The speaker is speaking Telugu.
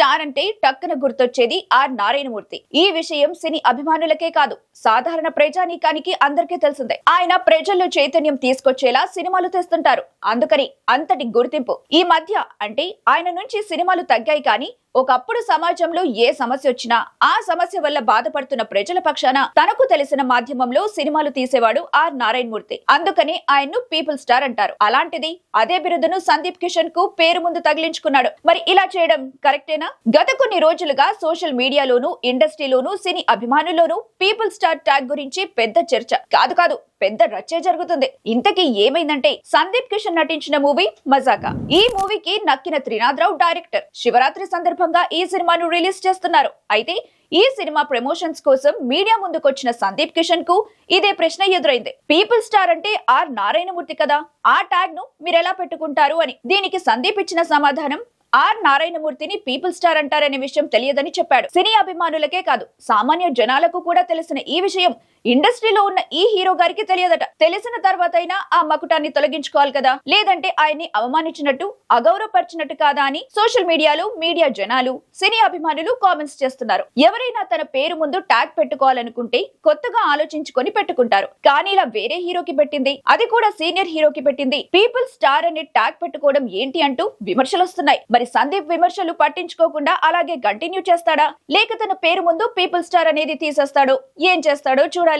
స్టార్ అంటే టక్కన గుర్తొచ్చేది ఆర్ నారాయణమూర్తి. ఈ విషయం సినీ అభిమానులకే కాదు సాధారణ ప్రజానీకానికి అందరికీ తెలిసిందే. ఆయన ప్రజల్లో చైతన్యం తీసుకొచ్చేలా సినిమాలు తెస్తుంటారు. అందుకని అంతటి గుర్తింపు. ఈ మధ్య అంటే ఆయన నుంచి సినిమాలు తగ్గాయి కానీ ఒకప్పుడు సమాజంలో ఏ సమస్య వచ్చినా ఆ సమస్య వల్ల బాధపడుతున్న ప్రజల పక్షాన తనకు తెలిసిన మాధ్యమంలో సినిమాలు తీసేవాడు ఆర్ నారాయణమూర్తి. అందుకని ఆయన్ను పీపుల్ స్టార్ అంటారు. అలాంటిది అదే బిరుదును సందీప్ కిషన్కు పేరు ముందు తగిలించుకున్నాడు. మరి ఇలా చేయడం కరెక్టేనా? గత కొన్ని రోజులుగా సోషల్ మీడియాలోను ఇండస్ట్రీలోను సినీ అభిమానుల్లోనూ పీపుల్ స్టార్ ట్యాగ్ గురించి పెద్ద చర్చ. కాదు కాదు పెద్ద రచ్చే జరుగుతుంది. ఇంతకీ ఏమైందంటే సందీప్ కిషన్ నటించిన మూవీ మజాకా. ఈ మూవీకి నక్కిన త్రినాథరావు డైరెక్టర్. శివరాత్రి సందర్భంగా ఈ సినిమాను రిలీజ్ చేస్తున్నారు. అయితే ఈ సినిమా ప్రమోషన్స్ కోసం మీడియా ముందుకొచ్చిన సందీప్ కిషన్కు ఇదే ప్రశ్న ఎదురైంది. పీపుల్ స్టార్ అంటే ఆర్ నారాయణమూర్తి కదా? ఆ ట్యాగ్ను మీరెలా పెట్టుకుంటారు అని. దీనికి సందీప్ ఇచ్చిన సమాధానం ఆర్ నారాయణమూర్తిని పీపుల్ స్టార్ అంటారనే విషయం తెలియదని చెప్పాడు. సినీ అభిమానులకే కాదు సామాన్య జనాలకు కూడా తెలిసిన ఈ విషయం ఇండస్ట్రీలో ఉన్న ఈ హీరో గారికి తెలియదట. తెలిసిన తర్వాతైనా ఆ మకుటాన్ని తొలగించుకోవాలి కదా? లేదంటే ఆయన్ని అవమానించినట్టు అగౌరవపరిచినట్టు కాదా అని సోషల్ మీడియాలో మీడియా జనాలు సినీ అభిమానులు కామెంట్స్ చేస్తున్నారు. ఎవరైనా తన పేరు ముందు ట్యాగ్ పెట్టుకోవాలనుకుంటే కొత్తగా ఆలోచించుకొని పెట్టుకుంటారు. కానీ ఇలా వేరే హీరోకి పెట్టింది అది కూడా సీనియర్ హీరోకి పెట్టింది. పీపుల్ స్టార్ అనే ట్యాగ్ పెట్టుకోవడం ఏంటి అంటూ విమర్శలు వస్తున్నాయి మరి సందీప్ విమర్శలు పట్టించుకోకుండా అలాగే కంటిన్యూ చేస్తాడా? లేక తన పేరు ముందు పీపుల్ స్టార్ అనేది తీసేస్తాడు? ఏం చేస్తాడో చూడాలి.